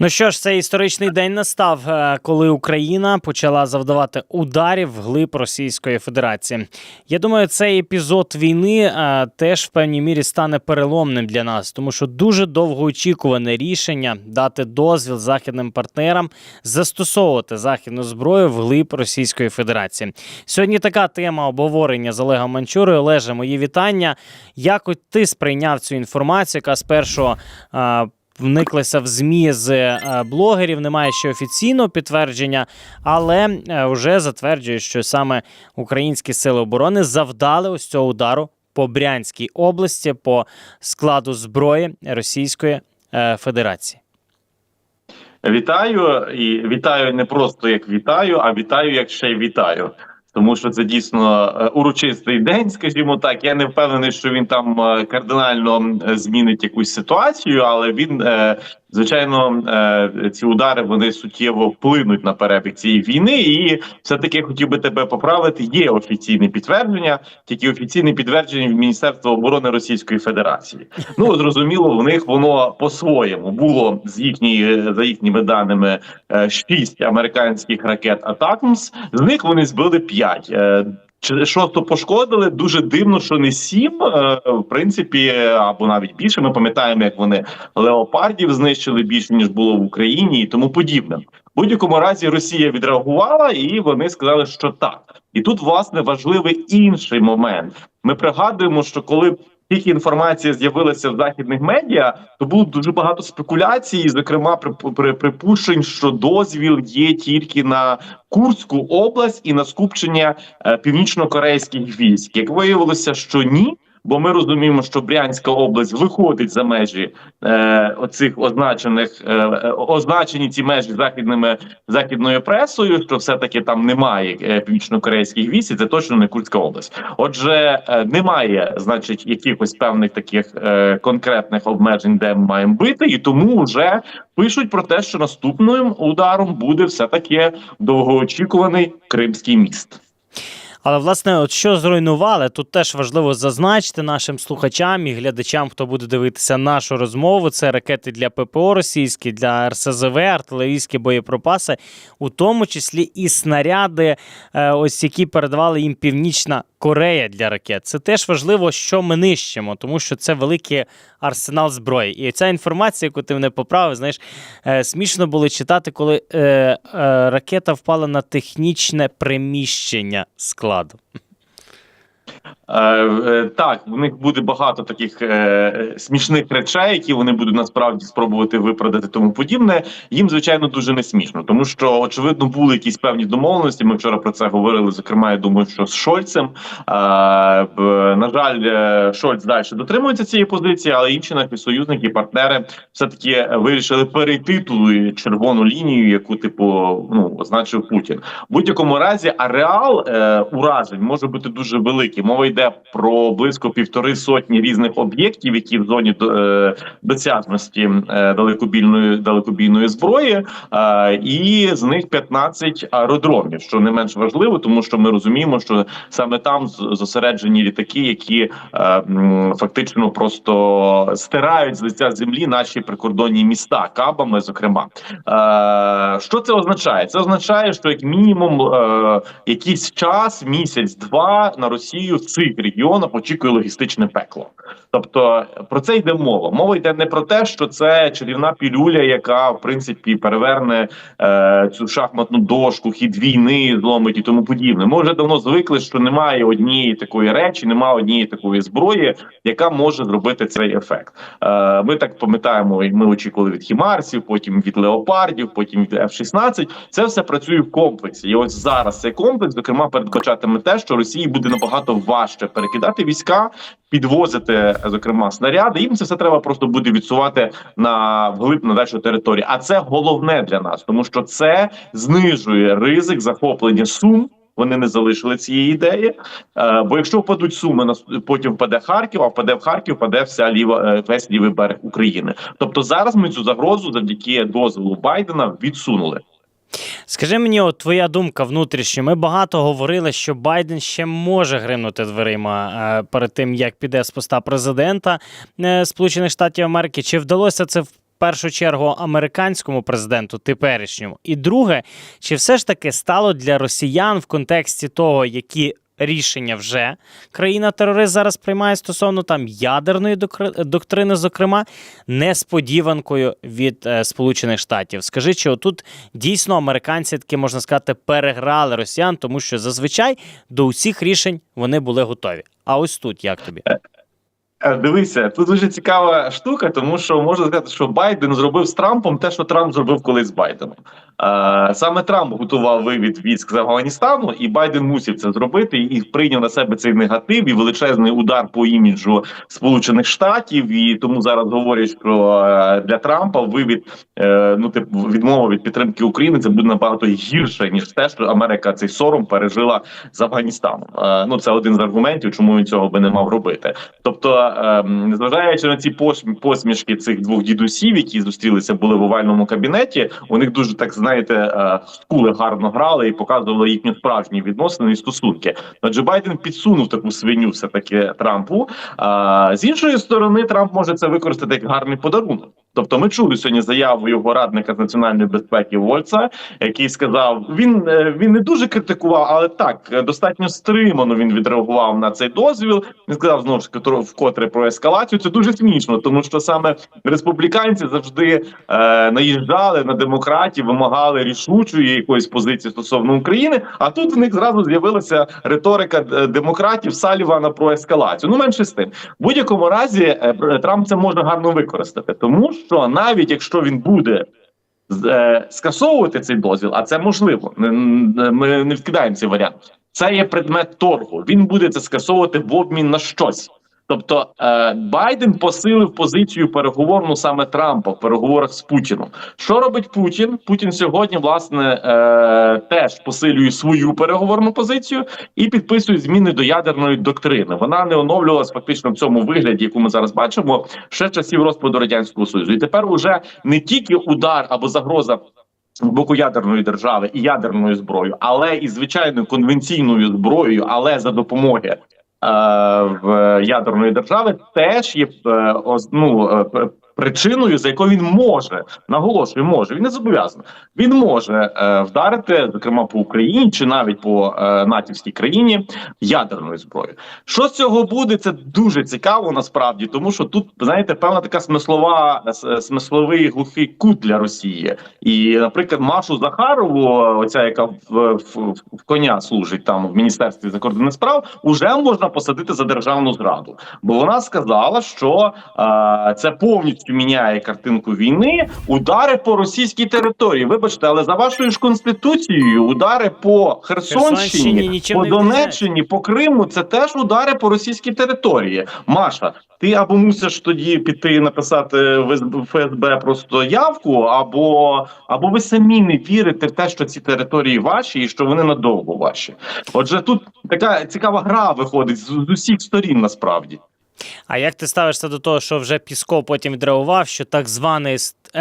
Ну що ж, цей історичний день настав, е, коли Україна почала завдавати ударів вглиб Російської Федерації. Я думаю, цей епізод війни е, теж в певній мірі стане переломним для нас, тому що дуже довгоочікуване рішення дати дозвіл західним партнерам застосовувати західну зброю вглиб Російської Федерації. Сьогодні така тема обговорення з Олегом Манчурою. Олеже, мої вітання. Як ти сприйняв цю інформацію, яка спершу вниклися в змі з е, блогерів. Немає ще офіційного підтвердження, але е, вже затверджують, що саме українські сили оборони завдали ось цього удару по Брянській області по складу зброї Російської е, Федерації. Вітаю і вітаю не просто як вітаю, а вітаю як ще й вітаю. Тому що це дійсно е, урочистий день, скажімо так. Я не впевнений, що він там е, кардинально змінить якусь ситуацію, але він е, звичайно е, ці удари вони суттєво вплинуть на перебіг цієї війни. І все таки хотів би тебе поправити. Є офіційне підтвердження, тільки офіційне підтвердження від Міністерства оборони Російської Федерації. Ну зрозуміло, в них воно по-своєму було з їхні за їхніми даними е, шість американських ракет Атакмс. З них вони збили п'ять. Чи- Шосту пошкодили дуже дивно, що не сім, е, в принципі, або навіть більше. Ми пам'ятаємо, як вони леопардів знищили більше ніж було в Україні і тому подібне. В будь-якому разі Росія відреагувала, і вони сказали, що так. І тут власне важливий інший момент. Ми пригадуємо, що коли тільки інформація з'явилася в західних медіа, то було дуже багато спекуляцій, зокрема при, при припущень, що дозвіл є тільки на Курську область і на скупчення е, північно-корейських військ. Як виявилося, що ні. Бо ми розуміємо, що Брянська область виходить за межі е, оцих означених е, е, означені ці межі західними західною пресою, що все таки там немає е, північно-корейських військ, це точно не Курська область. Отже, е, немає, значить, якихось певних таких е, конкретних обмежень, де ми маємо бити, і тому вже пишуть про те, що наступним ударом буде все таки довгоочікуваний Кримський міст. Але власне, от що зруйнували, тут теж важливо зазначити нашим слухачам і глядачам, хто буде дивитися нашу розмову. Це ракети для ППО російські, для РСЗВ, артилерійські боєприпаси, у тому числі і снаряди, е, ось які передавали їм Північна Корея для ракет. Це теж важливо, що ми нищимо, тому що це великий арсенал зброї. І ця інформація, яку ти мене поправив, знаєш, е, смішно було читати, коли е, е, ракета впала на технічне приміщення складу. Е, е, так, в них буде багато таких е, смішних речей, які вони будуть насправді спробувати виправдати тому подібне. Їм звичайно дуже не смішно, тому що очевидно були якісь певні домовленості. Ми вчора про це говорили. Зокрема, я думаю, що з Шольцем е, на жаль, е, Шольц далі дотримується цієї позиції, але інші наші союзники, партнери, все таки вирішили перейти ту червону лінію, яку типу ну означив Путін. В будь-якому разі ареал е, уражень може бути дуже великий. Мова йде про близько півтори сотні різних об'єктів, які в зоні е, досяжності е, далекобійної далекобійної зброї, е, і з них 15 аеродромів, що не менш важливо, тому що ми розуміємо, що саме там зосереджені літаки, які фактично просто стирають з лиця землі наші прикордонні міста кабами, зокрема. Що це означає? Це означає, що як мінімум якийсь час, місяць-два на Росію цих регіонах очікує логістичне пекло. Тобто про це йде мова. Мова йде не про те, що це чарівна пілюля, яка в принципі переверне е, цю шахматну дошку, хід війни зломить і тому подібне. Ми вже давно звикли, що немає однієї такої речі, немає однієї такої зброї, яка може зробити цей ефект. Е, ми так пам'ятаємо, і ми очікували від хімарсів, потім від леопардів, потім від F-16. Це все працює в комплексі. І ось зараз цей комплекс, зокрема, передбачатиме те, що Росії буде набагато важче перекидати війська, підвозити зокрема снаряди. Їм це все треба просто буде відсувати на вглиб на дальшу територію. А це головне для нас, тому що це знижує ризик захоплення сум. Вони не залишили цієї ідеї. Е, бо якщо впадуть суми, потім впаде Харків, а впаде в Харків, впаде вся ліва е, весь лівий берег України. Тобто зараз ми цю загрозу завдяки дозволу Байдена відсунули. Скажи мені, от твоя думка внутрішня. Ми багато говорили, що Байден ще може гримнути дверима е, перед тим, як піде з поста президента е, Сполучених Штатів Америки. Чи вдалося це в першу чергу американському президенту теперішньому? І друге, чи все ж таки стало для росіян в контексті того, які рішення вже країна-терорист зараз приймає стосовно там ядерної доктрини, зокрема, несподіванкою від е, Сполучених Штатів? Скажи, чи отут дійсно американці таки можна сказати переграли росіян, тому що зазвичай до усіх рішень вони були готові. А ось тут як тобі? Е, Дивися, тут дуже цікава штука, тому що можна сказати, що Байден зробив з Трампом те, що Трамп зробив колись з Байденом. Е, саме Трамп готував вивід військ з Афганістану, і Байден мусив це зробити і прийняв на себе цей негатив і величезний удар по іміджу Сполучених Штатів. І тому зараз говорять, що е, для Трампа вивід ну типу відмова від підтримки України це буде набагато гірше ніж те, що Америка цей сором пережила з Афганістаном. Ну це один з аргументів, чому він цього би не мав робити. Тобто, ем, незважаючи на ці посм- посмішки цих двох дідусів, які зустрілися були в овальному кабінеті, у них дуже так знаєте, е, гарно грали і показували їхні справжні відносини і стосунки. Адже Байден підсунув таку свиню, все таки Трампу. А з іншої сторони, Трамп може це використати як гарний подарунок. Тобто, ми чули сьогодні заяву його радника з національної безпеки Вольца, який сказав, він е, він не дуже критикував, але так достатньо стримано він відреагував на цей дозвіл. Він сказав знову ж вкотре про ескалацію. Це дуже смішно, тому що саме республіканці завжди е, наїжджали на демократів, вимагали рішучої якоїсь позиції стосовно України. А тут в них зразу з'явилася риторика е, демократів Салівана про ескалацію. Ну менше з тим, в будь-якому разі е, Трамп це може гарно використати, тому що навіть якщо він буде е, скасовувати цей дозвіл, а це можливо. Ми не вкидаємо цей варіант. Це є предмет торгу. Він буде це скасовувати в обмін на щось. Тобто е, Байден посилив позицію переговорну саме Трампа в переговорах з Путіном. Що робить Путін? Путін сьогодні власне е, теж посилює свою переговорну позицію і підписує зміни до ядерної доктрини. Вона не оновлювалась фактично в цьому вигляді, яку ми зараз бачимо, ще часів розпаду радянського союзу. І тепер уже не тільки удар або загроза. з Боку ядерної держави і ядерною зброєю, але і звичайною конвенційною зброєю, але за допомоги в ядерної держави теж є е, ну, е, причиною, за якою він може наголошую, може він не зобов'язаний. Він може е, вдарити, зокрема по Україні чи навіть по е, натівській країні ядерною зброєю. Що з цього буде? Це дуже цікаво насправді, тому що тут знаєте певна така смислова смисловий глухий кут для Росії. І, наприклад, Машу Захарову, оця яка в, в, в коня служить там в міністерстві закордонних справ, уже можна посадити за державну зраду, бо вона сказала, що е, це повністю міняє картинку війни. Удари по російській території. Вибачте, але за вашою ж конституцією, удари по Херсонщині, Херсонщині по. Донеччині, по Криму це теж удари по російській території. Маша, ти або мусиш тоді піти і написати в в ФСБ просто явку, або або ви самі не вірите в те, що ці території ваші і що вони надовго ваші. Отже, тут така цікава гра виходить з, з усіх сторін, насправді. А як ти ставишся до того, що вже Пісков потім відреагував, що так зване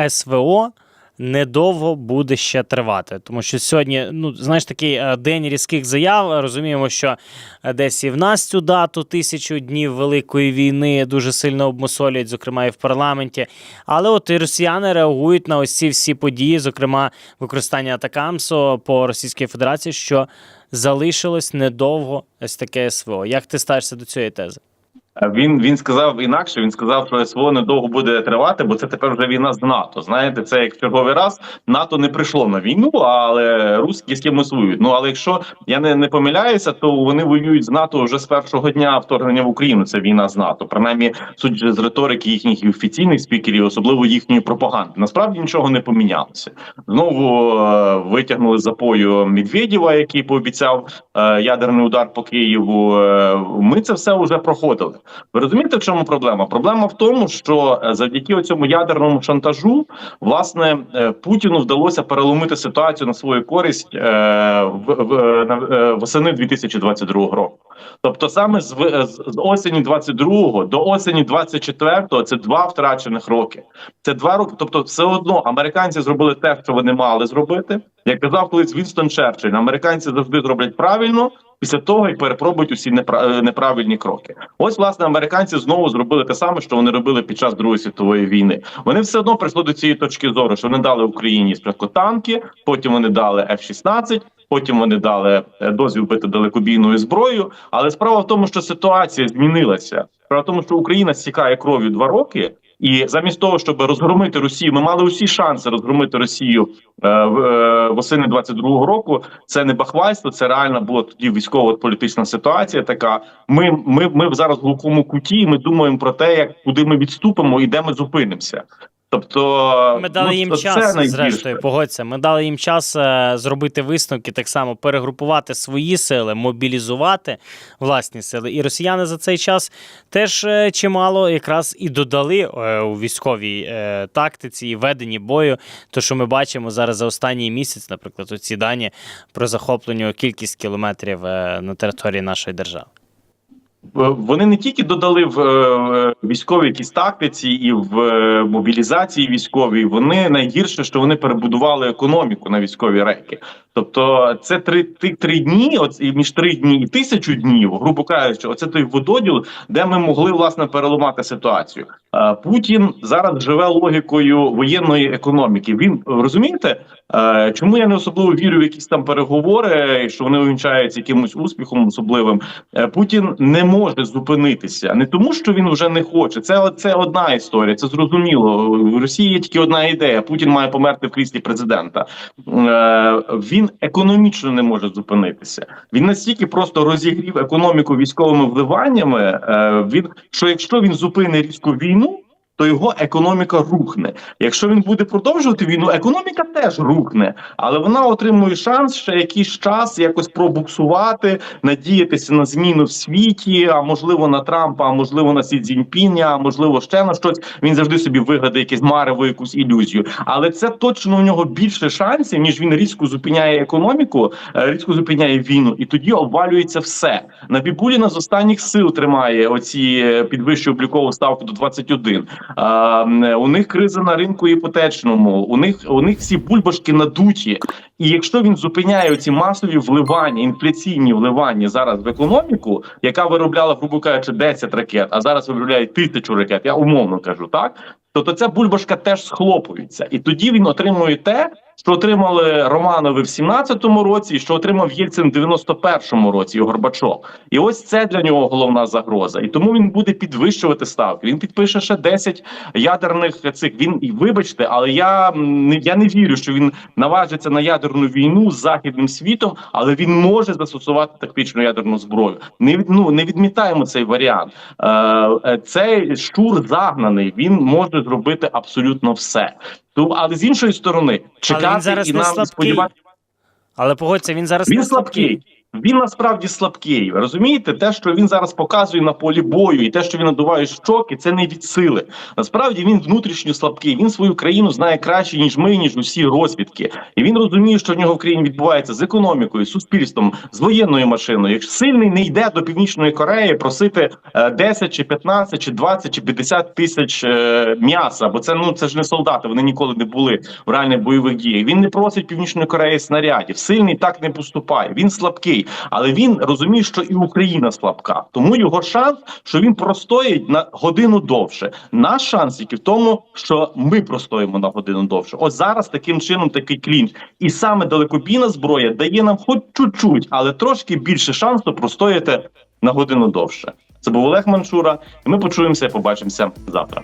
СВО недовго буде ще тривати? Тому що сьогодні, ну знаєш, такий е, день різких заяв. Розуміємо, що е, десь і в нас цю дату тисячу днів великої війни дуже сильно обмусолюють, зокрема і в парламенті. Але от і росіяни реагують на ось ці всі події, зокрема використання Атакамсо по Російській Федерації, що залишилось недовго ось таке СВО. Як ти ставишся до цієї тези? Він він сказав інакше. Він сказав, що СВО недовго буде тривати, бо це тепер вже війна з НАТО. Знаєте, це як черговий раз НАТО не прийшло на війну, але русські з кимось воюють. Ну але якщо я не, не помиляюся, то вони воюють з НАТО вже з першого дня вторгнення в Україну. Це війна з НАТО. Принаймні, судячи з риторики їхніх офіційних спікерів, особливо їхньої пропаганди. Насправді нічого не помінялося. Знову е, витягнули запою Медведєва, який пообіцяв е, ядерний удар по Києву. Е, ми це все вже проходили. Ви розумієте, в чому проблема? Проблема в тому, що е, завдяки цьому ядерному шантажу, власне, е, Путіну вдалося переломити ситуацію на свою користь е, в, в, восени 2022 року. Тобто, саме з, з осені 22 до осені 24 це два втрачених роки. Це два роки. Тобто, все одно американці зробили те, що вони мали зробити. Як казав колись Вінстон Черчилль, американці завжди зроблять правильно, після того і перепробують усі е, неправильні кроки. Ось власне американці знову зробили те саме, що вони робили під час Другої світової війни. Вони все одно прийшли до цієї точки зору, що вони дали Україні спочатку танки, потім вони дали F-16, Потім вони дали е, дозвіл бити далекобійною зброєю. Але справа в тому, що ситуація змінилася. Справа в тому, що Україна стікає кров'ю два роки, і замість того, щоб розгромити Росію, ми мали усі шанси розгромити Росію е, в- е, восени 22-го року. Це не бахвальство, це реальна була тоді військово-політична ситуація. Така ми, ми, ми зараз в глухому куті. Ми думаємо про те, як куди ми відступимо і де ми зупинимося. Тобто Ми дали ну, їм це час, найгірше. зрештою, погодься. Ми дали їм час е, зробити висновки, так само перегрупувати свої сили, мобілізувати власні сили. І росіяни за цей час теж е, чимало якраз і додали е, у військовій е, тактиці і веденні бою. То, що ми бачимо зараз за останній місяць, наприклад, оці дані про захоплення кількість кілометрів е, на території нашої держави. Е, Вони не тільки додали в е, військовій якісь тактиці і в е, мобілізації військовій. Вони найгірше, що вони перебудували економіку на військові рейки. Тобто, це три тих три дні, от і між три дні і тисячу днів, грубо кажучи, оце той вододіл, де ми могли власне переламати ситуацію. Путін зараз живе логікою воєнної економіки. Він розумієте, чому я не особливо вірю в якісь там переговори, що вони увінчаються якимось успіхом особливим. Е, Путін не може зупинитися не тому, що він вже не хоче. Це це одна історія. Це зрозуміло. В Росії є тільки одна ідея: Путін має померти в кріслі президента. Е, Економічно не може зупинитися. Він настільки просто розігрів економіку військовими вливаннями. е, Він що якщо він зупинить різку війну. То його економіка рухне. Якщо він буде продовжувати війну, економіка теж рухне, але вона отримує шанс ще якийсь час якось пробуксувати, надіятися на зміну в світі, а можливо на Трампа, а можливо на Сі Цзіньпіня, а можливо ще на щось. Він завжди собі вигадає якесь марево, якусь ілюзію. Але це точно у нього більше шансів, ніж він різко зупиняє економіку, е, різко зупиняє війну, і тоді обвалюється все. Набібуліна з останніх сил тримає оці е, підвищу облікову ставку до 21. А, у них криза на ринку іпотечному. У них у них всі бульбашки надуті. І якщо він зупиняє ці масові вливання, інфляційні вливання зараз в економіку, яка виробляла, грубо кажучи, 10 ракет, а зараз виробляє тисячу ракет, я умовно кажу, так то, то ця бульбашка теж схлопується, і тоді він отримує те, що отримали Романови в 17-му році, і що отримав Єльцин в 91-му році і Горбачов. І ось це для нього головна загроза. І тому він буде підвищувати ставки. Він підпише ще 10 ядерних цих. Він і вибачте, але я не я не вірю, що він наважиться на ядерну війну з західним світом, але він може застосувати тактичну ядерну зброю. Не ну не відмітаємо цей варіант. Е, е, цей щур загнаний. Він може зробити абсолютно все. Ту- але з іншої сторони, чекати Він зараз і не нам слабкий. сподіватися. Але погодься, він зараз Він не слабкий. Він насправді слабкий. Розумієте, те, що він зараз показує на полі бою, і те, що він надуває щоки, це не від сили. Насправді він внутрішньо слабкий. Він свою країну знає краще ніж ми, ніж усі розвідки. І він розуміє, що в нього в країні відбувається з економікою, з суспільством, з воєнною машиною. Якщо сильний не йде до північної Кореї просити е, 10 чи 15 чи 20 чи 50 тисяч е, м'яса, бо це ну це ж не солдати. Вони ніколи не були в реальних бойових діях. Він не просить північної Кореї снарядів. Сильний так не поступає. Він слабкий, але він розуміє, що і Україна слабка. Тому його шанс, що він простоїть на годину довше. Наш шанс тільки в тому, що ми простоїмо на годину довше. Ось зараз таким чином такий клінч. І саме далекобійна зброя дає нам хоч чуть-чуть, але трошки більше шансу простояти на годину довше. Це був Олег Маншура, і ми почуємося і побачимося завтра.